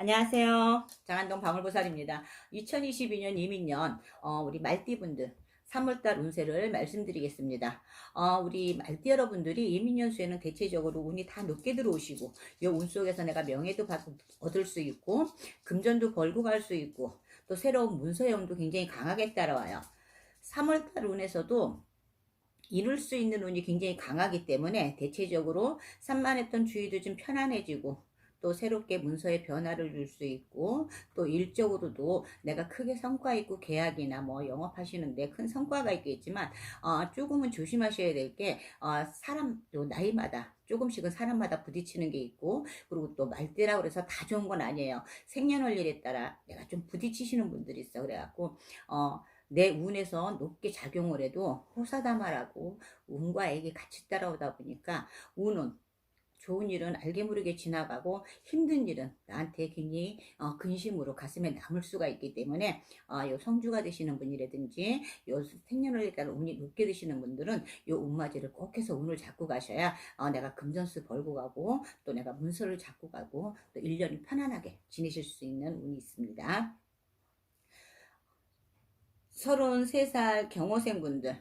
안녕하세요. 장안동 방울보살입니다. 2022년 이민년 어, 우리 말띠분들 3월달 운세를 말씀드리겠습니다. 어, 우리 말띠 여러분들이 이민년 수에는 대체적으로 운이 다 높게 들어오시고 이운 속에서 내가 명예도 받, 얻을 수 있고 금전도 벌고 갈 수 있고 또 새로운 문서염도 굉장히 강하게 따라와요. 3월달 운에서도 이룰 수 있는 운이 굉장히 강하기 때문에 대체적으로 산만했던 주의도 좀 편안해지고 또 새롭게 문서에 변화를 줄 수 있고 또 일적으로도 내가 크게 성과 있고 계약이나 뭐 영업하시는데 큰 성과가 있겠지만 어, 조금은 조심하셔야 될게 어, 사람 또 나이마다 조금씩은 사람마다 부딪히는 게 있고 그리고 또 말대라고 그래서 다 좋은 건 아니에요. 생년월일에 따라 내가 좀 부딪히시는 분들이 있어. 그래갖고 어, 내 운에서 높게 작용을 해도 호사다마라고 운과 액이 같이 따라오다 보니까 운은 좋은 일은 알게 모르게 지나가고 힘든 일은 나한테 굉장히 어, 근심으로 가슴에 남을 수가 있기 때문에 어, 요 성주가 되시는 분이라든지 요 생년월일에 따라 운이 높게 되시는 분들은 요 운맞이를 꼭 해서 운을 잡고 가셔야 어, 내가 금전수 벌고 가고 또 내가 문서를 잡고 가고 또 1년이 편안하게 지내실 수 있는 운이 있습니다. 33살 경호생분들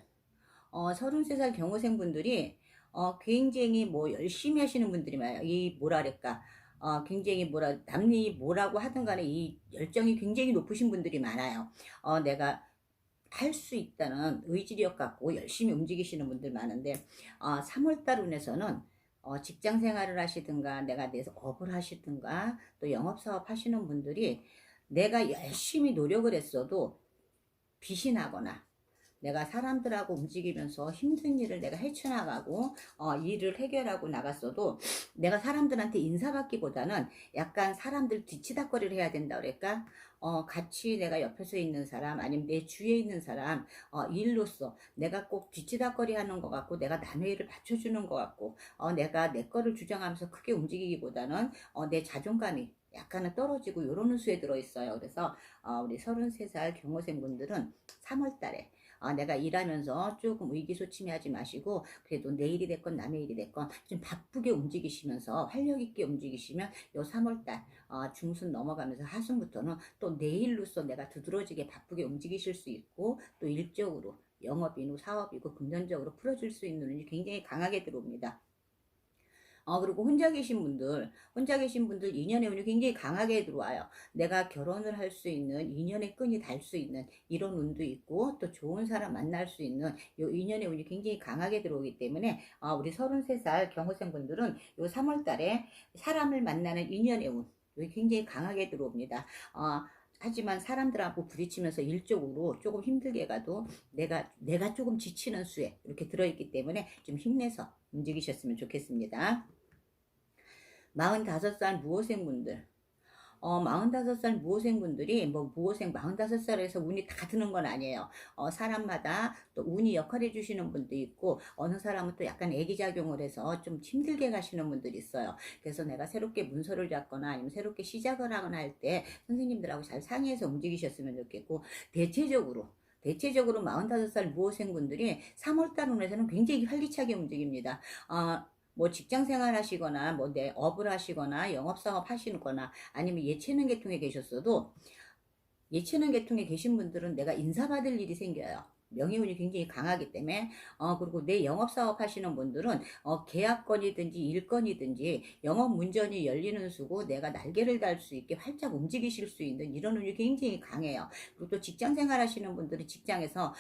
어, 33살 경호생분들이 어, 굉장히 뭐 열심히 하시는 분들이 많아요. 이 그럴까. 어, 굉장히 뭐라, 남이 뭐라고 하든 간에 이 열정이 굉장히 높으신 분들이 많아요. 어, 내가 할 수 있다는 의지력 갖고 열심히 움직이시는 분들 많은데, 어, 3월달 운에서는 어, 직장 생활을 하시든가, 내가 내서 업을 하시든가, 또 영업사업 하시는 분들이 내가 열심히 노력을 했어도 빛이 나거나, 내가 사람들하고 움직이면서 힘든 일을 내가 헤쳐나가고 어, 일을 해결하고 나갔어도 내가 사람들한테 인사받기보다는 약간 사람들 뒤치다거리를 해야 된다 그럴까? 어, 같이 내가 옆에서 있는 사람 아니면 내 주위에 있는 사람 어, 일로서 내가 꼭 뒤치다거리 하는 것 같고 내가 남의 일을 받쳐주는 것 같고 어, 내가 내 거를 주장하면서 크게 움직이기보다는 어, 내 자존감이 약간은 떨어지고 요런 수에 들어있어요. 그래서 어, 우리 33살 경호생분들은 3월달에 아, 내가 일하면서 조금 의기소침해하지 마시고 그래도 내일이 됐건 남의 일이 됐건 좀 바쁘게 움직이시면서 활력 있게 움직이시면 요 3월달 어, 중순 넘어가면서 하순부터는 또 내일로서 내가 두드러지게 바쁘게 움직이실 수 있고 또 일적으로 영업이고 사업이고 금전적으로 풀어줄 수 있는 눈이 굉장히 강하게 들어옵니다. 어, 그리고 혼자 계신 분들, 혼자 계신 분들 인연의 운이 굉장히 강하게 들어와요. 내가 결혼을 할 수 있는 인연의 끈이 달 수 있는 이런 운도 있고 또 좋은 사람 만날 수 있는 요 인연의 운이 굉장히 강하게 들어오기 때문에 어, 우리 33살 경호생 분들은 요 3월 달에 사람을 만나는 인연의 운, 굉장히 강하게 들어옵니다. 어, 하지만 사람들하고 부딪히면서 일적으로 조금 힘들게 가도 내가 내가 조금 지치는 수에 이렇게 들어있기 때문에 좀 힘내서 움직이셨으면 좋겠습니다. 45살 무호생분들 어, 45살 무호생분들이 뭐 무호생 45살에서 운이 다 드는 건 아니에요. 어, 사람마다 또 운이 역할해 주시는 분도 있고 어느 사람은 또 약간 애기작용을 해서 좀 힘들게 가시는 분들이 있어요. 그래서 내가 새롭게 문서를 잡거나 아니면 새롭게 시작을 하거나 할 때 선생님들하고 잘 상의해서 움직이셨으면 좋겠고 대체적으로 대체적으로 45살 무호생분들이 3월달 운에서는 굉장히 활기차게 움직입니다. 어, 뭐 직장 생활 하시거나 뭐 내 업을 하시거나 영업 사업 하시거나 아니면 예체능 계통에 계셨어도 예체능 계통에 계신 분들은 내가 인사받을 일이 생겨요. 명예운이 굉장히 강하기 때문에 어 그리고 내 영업 사업 하시는 분들은 어 계약건이든지 일건이든지 영업 문전이 열리는 수고 내가 날개를 달 수 있게 활짝 움직이실 수 있는 이런 운이 굉장히 강해요. 그리고 또 직장 생활 하시는 분들은 직장에서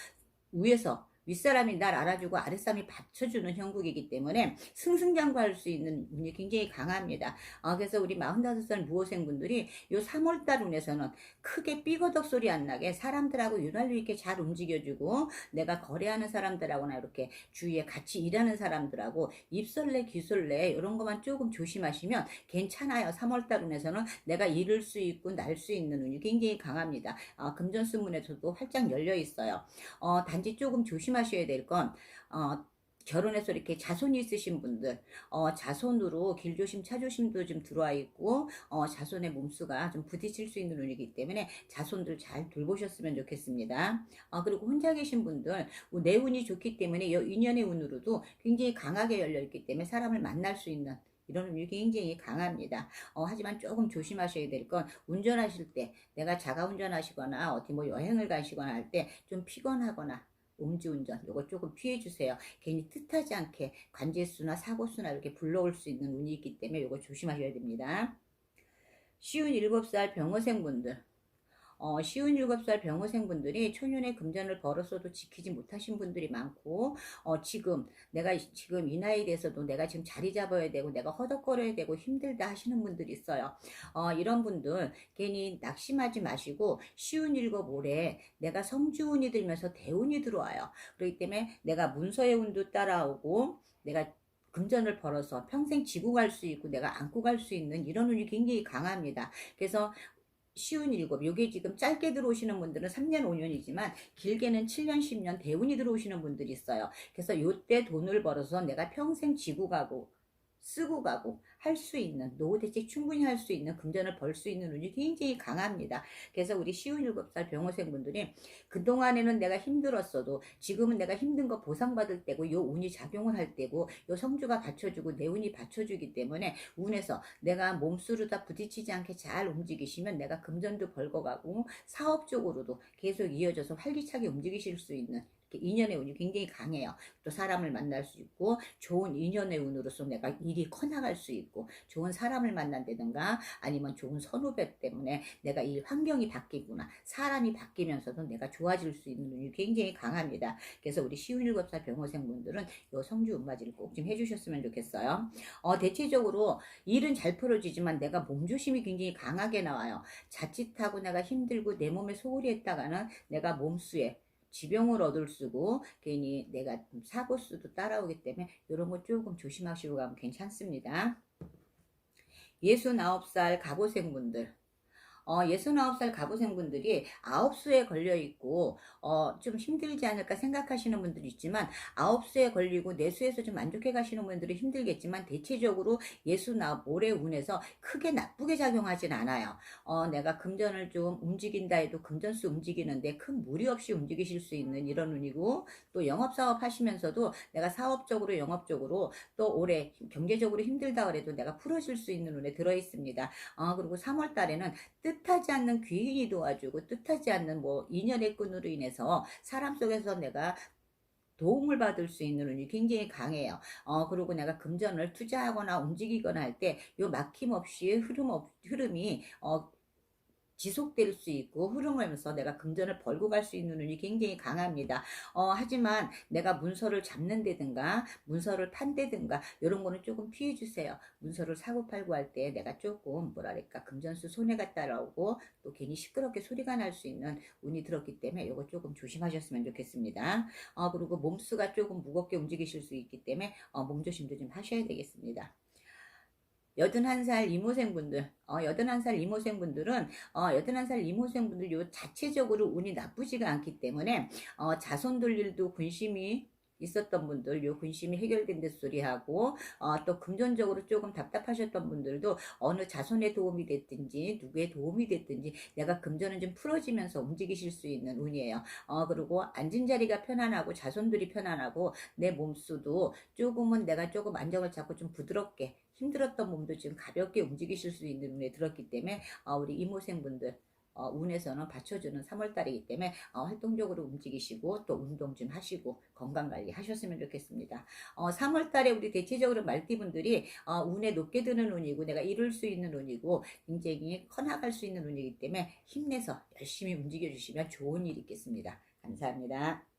위에서 윗사람이 날 알아주고 아랫사람이 받쳐주는 형국이기 때문에 승승장구할 수 있는 운이 굉장히 강합니다. 어, 그래서 우리 45살 무호생분들이 요 3월달 운에서는 크게 삐거덕 소리 안 나게 사람들하고 윤활유 있게 잘 움직여주고 내가 거래하는 사람들하고나 이렇게 주위에 같이 일하는 사람들하고 입설래 귀설래 이런 것만 조금 조심하시면 괜찮아요. 3월달 운에서는 내가 잃을 수 있고 날 수 있는 운이 굉장히 강합니다. 어, 금전수문에서도 활짝 열려 있어요. 어, 단지 조금 조심 조심하셔야 될 건, 어, 결혼해서 이렇게 자손이 있으신 분들, 어, 자손으로 길조심, 차조심도 좀 들어와 있고, 어, 자손의 몸수가 좀 부딪힐 수 있는 운이기 때문에 자손들 잘 돌보셨으면 좋겠습니다. 어, 그리고 혼자 계신 분들, 뭐내 운이 좋기 때문에 이 인연의 운으로도 굉장히 강하게 열려 있기 때문에 사람을 만날 수 있는 이런 운이 굉장히 강합니다. 어, 하지만 조금 조심하셔야 될 건 운전하실 때 내가 자가 운전하시거나 어디 뭐 여행을 가시거나 할 때 좀 피곤하거나 음주운전 요거 조금 피해 주세요. 괜히 뜻하지 않게 관제수나 사고수나 이렇게 불러올 수 있는 운이 있기 때문에 요거 조심하셔야 됩니다. 쉬운 7살 병어생분들 어, 쉬운 7살 병어생분들이 초년에 금전을 벌었어도 지키지 못하신 분들이 많고 어, 지금 내가 이- 지금 이 나이에 대해서도 내가 지금 자리 잡아야 되고 내가 허덕거려야 되고 힘들다 하시는 분들이 있어요. 어, 이런 분들 괜히 낙심하지 마시고 쉬운 일곱 올해 내가 성주운이 들면서 대운이 들어와요. 그렇기 때문에 내가 문서의 운도 따라오고 내가 금전을 벌어서 평생 지고 갈 수 있고 내가 안고 갈 수 있는 이런 운이 굉장히 강합니다. 그래서 쉬운 일곱, 요게 지금 짧게 들어오시는 분들은 3년, 5년이지만 길게는 7년, 10년 대운이 들어오시는 분들이 있어요. 그래서 요때 돈을 벌어서 내가 평생 지고 가고 쓰고 가고 할 수 있는 노후 대책 충분히 할 수 있는 금전을 벌 수 있는 운이 굉장히 강합니다. 그래서 우리 쉬운 일곱 살 병호생 분들이 그동안에는 내가 힘들었어도 지금은 내가 힘든 거 보상받을 때고 요 운이 작용을 할 때고 요 성주가 받쳐주고 내 운이 받쳐주기 때문에 운에서 내가 몸수르다 부딪히지 않게 잘 움직이시면 내가 금전도 벌고 가고 사업적으로도 계속 이어져서 활기차게 움직이실 수 있는 인연의 운이 굉장히 강해요. 또 사람을 만날 수 있고 좋은 인연의 운으로서 내가 일이 커나갈 수 있고 좋은 사람을 만난다든가 아니면 좋은 선후배 때문에 내가 이 환경이 바뀌구나 사람이 바뀌면서도 내가 좋아질 수 있는 운이 굉장히 강합니다. 그래서 우리 쉬운 일곱 살 병호생 분들은 요 성주 운맞이를 꼭 좀 해주셨으면 좋겠어요. 어, 대체적으로 일은 잘 풀어지지만 내가 몸조심이 굉장히 강하게 나와요. 자칫하고 내가 힘들고 내 몸에 소홀히 했다가는 내가 몸수에 지병을 얻을 수고 괜히 내가 사고 수도 따라오기 때문에 이런 거 조금 조심하시고 가면 괜찮습니다. 69살 가보생분들 어, 69살 가보생분들이 아홉수에 걸려있고, 어, 좀 힘들지 않을까 생각하시는 분들이 있지만, 아홉수에 걸리고 내수에서 좀 만족해 가시는 분들은 힘들겠지만, 대체적으로 예수나 올해 운에서 크게 나쁘게 작용하진 않아요. 어, 내가 금전을 좀 움직인다 해도 금전수 움직이는데 큰 무리 없이 움직이실 수 있는 이런 운이고, 또 영업사업 하시면서도 내가 사업적으로 영업적으로 또 올해 경제적으로 힘들다 그래도 내가 풀어질 수 있는 운에 들어있습니다. 어, 그리고 3월 달에는 뜻 하지 않는 귀인이 도와주고 뜻하지 않는 뭐 인연의 끈으로 인해서 사람 속에서 내가 도움을 받을 수 있는 운이 굉장히 강해요. 어, 그리고 내가 금전을 투자하거나 움직이거나 할 때 요 막힘없이 흐름 없, 흐름이 어, 지속될 수 있고 흐름하면서 내가 금전을 벌고 갈 수 있는 운이 굉장히 강합니다. 어, 하지만 내가 문서를 잡는다든가 문서를 판다든가 이런 거는 조금 피해 주세요. 문서를 사고 팔고 할 때 내가 조금 뭐랄까 금전수 손해가 따라오고 또 괜히 시끄럽게 소리가 날 수 있는 운이 들었기 때문에 이거 조금 조심하셨으면 좋겠습니다. 어, 그리고 몸수가 조금 무겁게 움직이실 수 있기 때문에 어, 몸조심도 좀 하셔야 되겠습니다. 81살 이모생분들, 어, 81살 이모생분들은, 어, 81살 이모생분들 요 자체적으로 운이 나쁘지가 않기 때문에, 어, 자손 돌 일도 군심이 있었던 분들, 요 군심이 해결된 듯 소리하고, 어, 또 금전적으로 조금 답답하셨던 분들도 어느 자손의 도움이 됐든지, 누구의 도움이 됐든지, 내가 금전은 좀 풀어지면서 움직이실 수 있는 운이에요. 어, 그리고 앉은 자리가 편안하고, 자손들이 편안하고, 내 몸수도 조금은 내가 조금 안정을 잡고 좀 부드럽게, 힘들었던 몸도 지금 가볍게 움직이실 수 있는 운에 들었기 때문에 어, 우리 이모생분들 어, 운에서는 받쳐주는 3월달이기 때문에 어, 활동적으로 움직이시고 또 운동 좀 하시고 건강관리 하셨으면 좋겠습니다. 어, 3월달에 우리 대체적으로 말띠분들이 어, 운에 높게 드는 운이고 내가 이룰 수 있는 운이고 굉장히 커나갈 수 있는 운이기 때문에 힘내서 열심히 움직여 주시면 좋은 일이 있겠습니다. 감사합니다.